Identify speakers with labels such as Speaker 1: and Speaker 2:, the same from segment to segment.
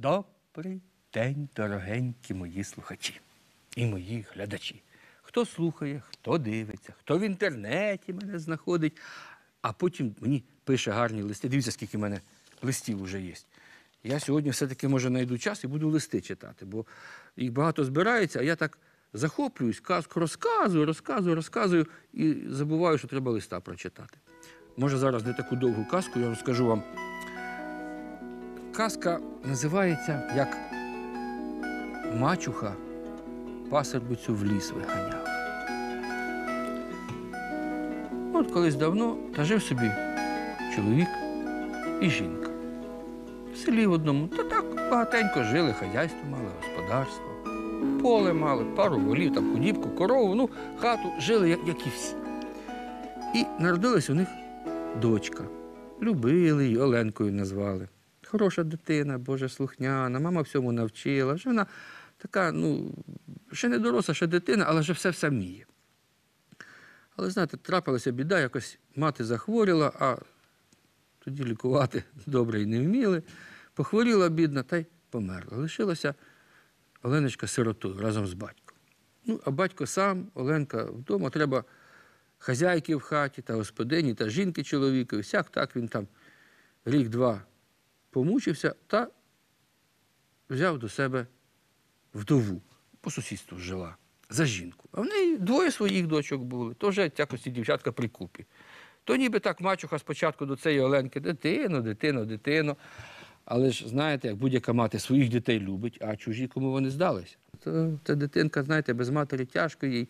Speaker 1: Добрий день, дорогенькі мої слухачі і мої глядачі. Хто слухає, хто дивиться, хто в інтернеті мене знаходить, а потім мені пише гарні листи. Дивіться, скільки в мене листів вже є. Я сьогодні все-таки може знайду час і буду листи читати, бо їх багато збирається, а я так захоплююсь, казку розказую, розказую, розказую і забуваю, що треба листа прочитати. Може, зараз не таку довгу казку, я розкажу вам. Казка називається як Мачуха пасербицю в ліс виганяла. От колись давно та жив собі чоловік і жінка. В селі в одному, та так багатенько жили, хазяйство мали, господарство, поле мали, пару волів, там худібку, корову, ну, хату жили, як, як і всі. І народилась у них дочка. Любили її, Оленкою назвали. Хороша дитина, Боже, слухняна, мама всьому навчила. Вже вона така, ну, ще не доросла, ще дитина, але вже все все вміє. Але знаєте, трапилася біда, якось мати захворіла, а тоді лікувати добре й не вміли. Похворіла бідна та й померла. Лишилася Оленочка сиротою разом з батьком. Ну, а батько сам, Оленка вдома, треба хазяйки в хаті та господині та жінки чоловікові. Всяк так він там рік-два помучився та взяв до себе вдову, по сусідству жила, за жінку. А в неї двоє своїх дочок були, то вже якось ці дівчатка при купі. То ніби так мачуха спочатку до цієї Оленки, дитино, дитино, дитино. Але ж знаєте, як будь-яка мати своїх дітей любить, а чужі кому вони здалися. То та дитинка, знаєте, без матері тяжко їй.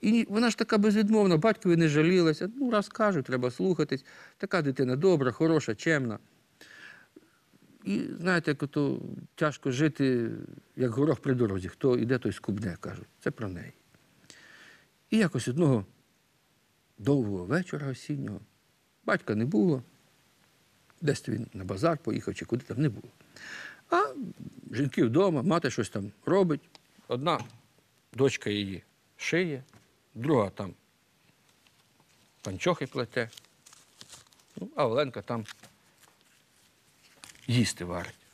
Speaker 1: І вона ж така безвідмовна, батькові не жалілася. Ну, раз кажуть, треба слухатись. Така дитина добра, хороша, чемна. І знаєте, як ото тяжко жити, як горох при дорозі. Хто йде, той скубне, кажуть. Це про неї. І якось одного довгого вечора осіннього батька не було. Десь він на базар поїхав чи куди там не було. А жінки вдома, мати щось там робить. Одна дочка її шиє, друга там панчохи плете, ну, а Оленка там їсти варить.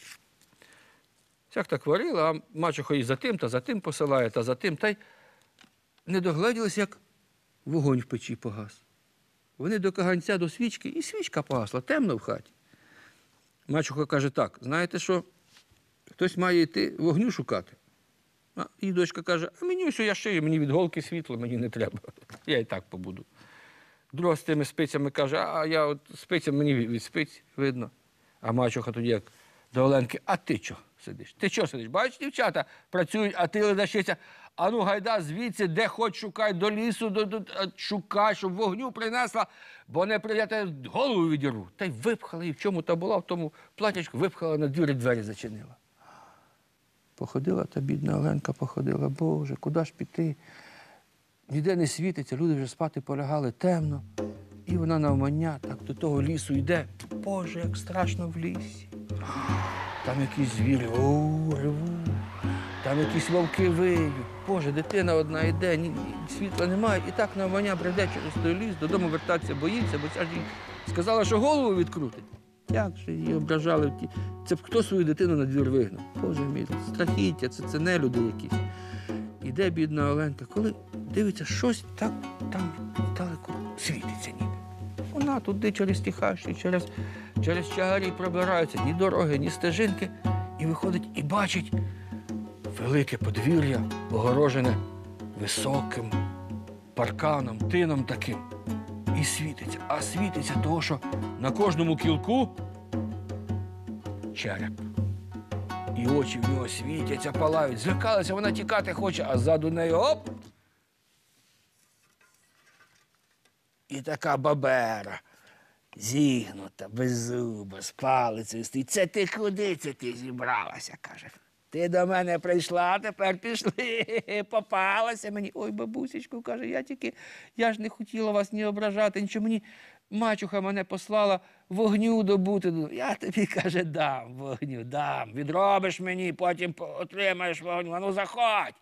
Speaker 1: Всяк так варила, а мачуха і за тим, та за тим посилає, та за тим, та й не догледілись, як вогонь в печі погас. Вони до каганця, до свічки, і свічка погасла, темно в хаті. Мачуха каже, так, знаєте що, хтось має йти вогню шукати. А її дочка каже, а мені ось я шию, мені від голки світло, мені не треба. Я і так побуду. Друга з тими спицями каже, а я от спицям мені від спиць видно. А мачуха тоді як до Оленки, а ти чого сидиш? Ти чого сидиш? Бачиш, дівчата працюють, а ти ледащися. А ну гайда звідси, де хоч шукай, до лісу, до, до, шукай, щоб вогню принесла, бо не прийдете, голову відірву. Та й випхала, і в чому та була, в тому платячку випхала на двір і двері зачинила. Походила та бідна Оленка, походила, Боже, куди ж піти? Ніде не світиться, люди вже спати полягали темно. І вона навмання так до того лісу йде. Боже, як страшно в лісі. Там якісь звірі, о, там якісь вовки виють. Боже, дитина одна йде, ні, ні, світла немає. І так навмання бреде через той ліс, додому вертатися боїться, бо ця ж сказала, що голову відкрутить. Як же її ображали в ті. Це б хто свою дитину на двір вигнав? Боже мій, страхіття, це, це не люди якісь. Іде бідна Оленка, коли дивиться, щось так там далеко світиться ніби. Вона туди через ті хащі, через, через чагарі пробираються, ні дороги, ні стежинки. І виходить і бачить велике подвір'я, огорожене високим парканом, тином таким. І світиться. А світиться того, що на кожному кілку череп. І очі в нього світяться, палають. Злякалася, вона тікати хоче, а ззаду неї оп. І така бабера. Зігнута, беззуба, з палицею стоїть. Це ти куди це ти зібралася? каже. Ти до мене прийшла, тепер пішли. Попалася мені. Ой, бабусечку, каже, я тільки, я ж не хотіла вас ні ображати, нічого мені. Мачуха мене послала вогню добути. Я тобі, каже, дам вогню, дам. Відробиш мені, потім отримаєш вогню. А ну заходь.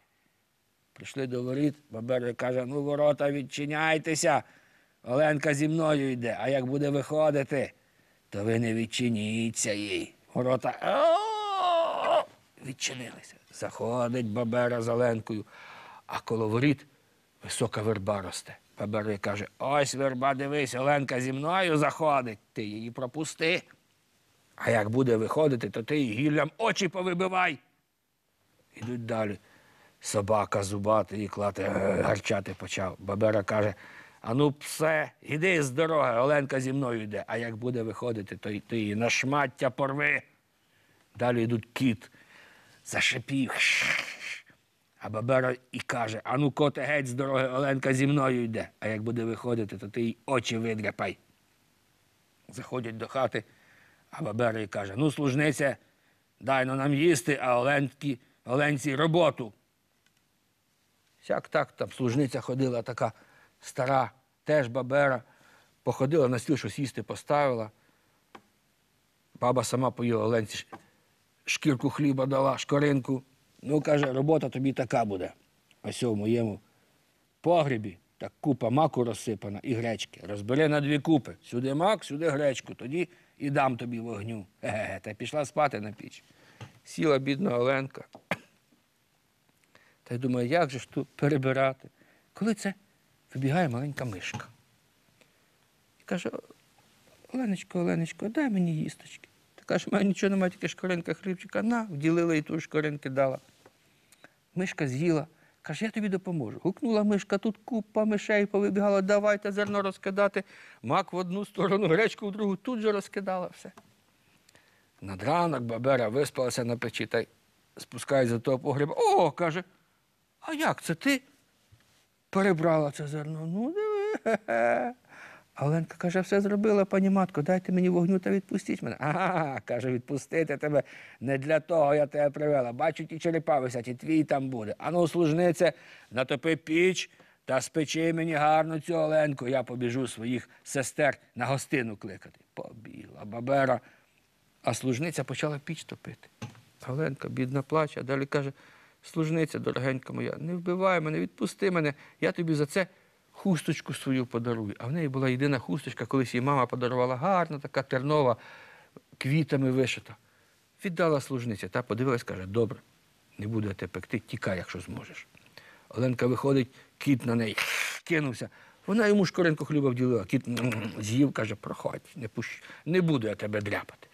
Speaker 1: Прийшли до воріт, баберля каже, ну ворота відчиняйтеся. Оленка зі мною йде, а як буде виходити, то ви не відчиніться їй. Ворота. Відчинилися. Заходить бабера з Оленкою, а коло воріт висока верба росте. Бабера їй каже: ось верба, дивись, Оленка зі мною заходить, ти її пропусти. А як буде виходити, то ти їй гіллям очі повибивай. Ідуть далі. Собака зубатий і клати е, гарчати почав. Бабера каже: Ану, псе, іди з дороги, Оленка зі мною йде. А як буде виходити, то й ти її на шмаття порви. Далі йдуть кіт, зашипів. А бабера і каже: Ану, коте геть з дороги, Оленка зі мною йде. А як буде виходити, то ти їй очі видряпай. Заходять до хати, а бабера і каже: Ну, служниця, дай но нам їсти, а Оленці, Оленці роботу. Сяк так там служниця ходила така стара, теж бабера, походила на стіл, щось їсти поставила. Баба сама поїла Оленці шкірку хліба дала, шкоринку. Ну, каже, робота тобі така буде. Ось у моєму погрібі так купа маку розсипана і гречки. Розбери на дві купи. Сюди мак, сюди гречку, тоді і дам тобі вогню. Ге-ге, та пішла спати на піч. Сіла бідна Оленка. Та й думаю, як же ж тут перебирати? Коли це вибігає маленька мишка. І каже: Оленочко, Оленочко, дай мені їсточки. Та каже, мене нічого немає, тільки шкоринка хлібчика. На, вділила і ту шкоринки дала. Мишка з'їла. Каже, я тобі допоможу. Гукнула мишка, тут купа мишей повибігала, давайте зерно розкидати. Мак в одну сторону, гречку в другу, тут же розкидала все. Над ранок бабера виспалася на печі та й спускається до того погреба. О, каже, а як це ти перебрала це зерно? Ну, диви. А Оленка каже, все зробила, пані матко, дайте мені вогню та відпустіть мене. Ага, каже, відпустити тебе не для того я тебе привела. Бачу, ті черепа висять, і твій там буде. Ану, служнице, натопи піч та спечи мені гарно цю Оленку. Я побіжу своїх сестер на гостину кликати. Побігла бабера. А служниця почала піч топити. Оленка, бідна, плаче, а далі каже: служниця, дорогенька моя, не вбивай мене, відпусти мене, я тобі за це хусточку свою подарую. А в неї була єдина хусточка, колись їй мама подарувала гарна, така тернова, квітами вишита. Віддала служниця, та подивилась, каже, добре, не буду я тебе пекти, тікай, якщо зможеш. Оленка виходить, кіт на неї кинувся. Вона йому шкоринку хліба вділила. Кіт з'їв, каже, проходь, не, пущ... не буду я тебе дряпати.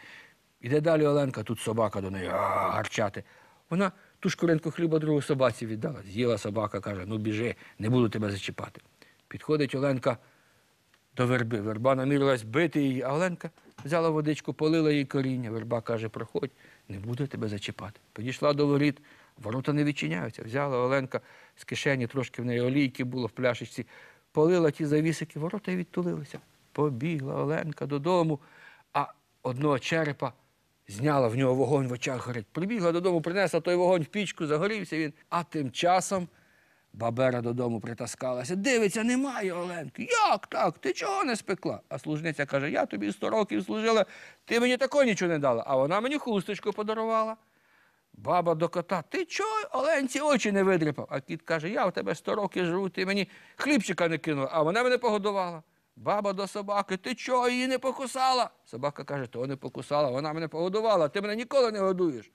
Speaker 1: Іде далі Оленка, тут собака до неї гарчати. Вона ту шкуринку хліба другу собаці віддала. З'їла собака, каже, ну біжи, не буду тебе зачіпати. Підходить Оленка до верби. Верба намірилась бити її, а Оленка взяла водичку, полила їй коріння. Верба каже, проходь, не буду тебе зачіпати. Підійшла до воріт, ворота не відчиняються. Взяла Оленка з кишені, трошки в неї олійки було в пляшечці, полила ті завісики, ворота й відтулилися. Побігла Оленка додому, а одного черепа зняла в нього вогонь в очах горить. Прибігла додому, принесла той вогонь в пічку, загорівся він. А тим часом бабера додому притаскалася. Дивиться, немає Оленки. Як так? Ти чого не спекла? А служниця каже: я тобі сто років служила, ти мені такого нічого не дала, а вона мені хусточку подарувала. Баба до кота, ти чого Оленці очі не видріпав? А кіт каже, я в тебе сто років живу, ти мені хлібчика не кинула, а вона мене погодувала. Баба до собаки, ти чого її не покусала? Собака каже, то не покусала, вона мене погодувала, ти мене ніколи не годуєш.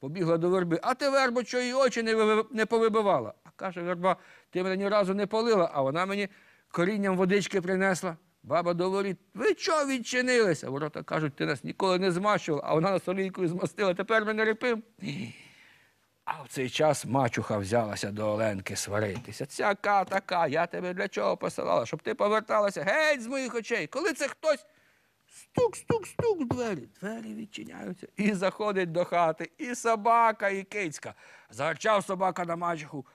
Speaker 1: Побігла до верби, а ти вербо, що її очі не, не повибивала. А каже верба, ти мене ні разу не полила, а вона мені корінням водички принесла. Баба до ви чого відчинилися? Ворота кажуть, ти нас ніколи не змащувала, а вона нас олійкою змастила, тепер ми не репим. А в цей час мачуха взялася до Оленки сваритися. Цяка така, я тебе для чого посилала? Щоб ти поверталася геть з моїх очей. Коли це хтось стук, стук, стук в двері. Двері відчиняються. І заходить до хати і собака, і кицька. Зарчав собака на мачуху.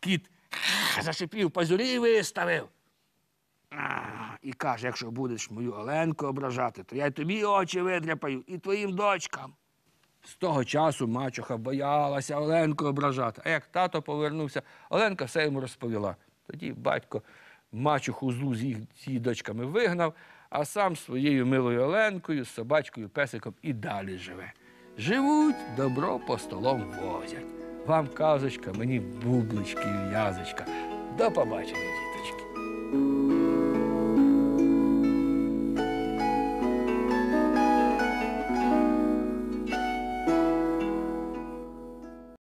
Speaker 1: Кіт зашипів, пазурі виставив. І каже, якщо будеш мою Оленку ображати, то я й тобі очі видряпаю, і твоїм дочкам. З того часу мачуха боялася Оленку ображати. А як тато повернувся, Оленка все йому розповіла. Тоді батько мачуху злу з їх її дочками вигнав, а сам своєю милою Оленкою, собачкою, песиком і далі живе. Живуть, добро по столом возять. Вам казочка, мені бублички в'язочка. До побачення.